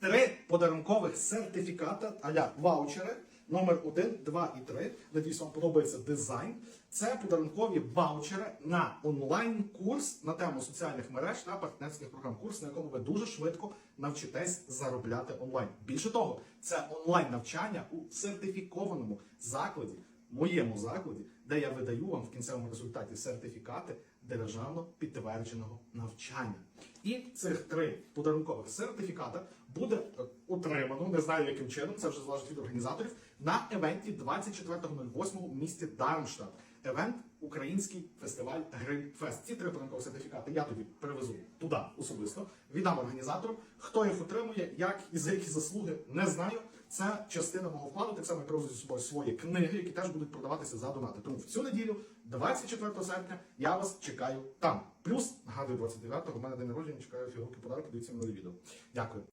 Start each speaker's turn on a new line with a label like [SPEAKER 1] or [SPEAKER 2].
[SPEAKER 1] три подарункових сертифіката аля ваучери. Номер 1, 2 і 3. Надіюсь, вам подобається дизайн. Це подарункові ваучери на онлайн-курс на тему соціальних мереж та партнерських програм. Курс, на якому ви дуже швидко навчитесь заробляти онлайн. Більше того, це онлайн навчання у сертифікованому закладі, моєму закладі, де я видаю вам в кінцевому результаті сертифікати державно підтвердженого навчання. І цих три подарункових сертифіката буде е, отримано, не знаю яким чином, це вже залежить від організаторів, на евенті 24.08 в місті Дармштадт. Евент Український фестиваль Грильфест. Ці три подарункові сертифікати я тоді перевезу туди особисто, віддам організаторам. Хто їх отримує, як і за які заслуги, не знаю. Це частина мого вкладу. Так само я привезу з собою свої книги, які теж будуть продаватися за донати. Тому в цю неділю, 24 серпня, я вас чекаю там. Плюс нагадую, 29-го, в мене день народження, чекаю фігурки подарки, дивіться минуле відео. Дякую.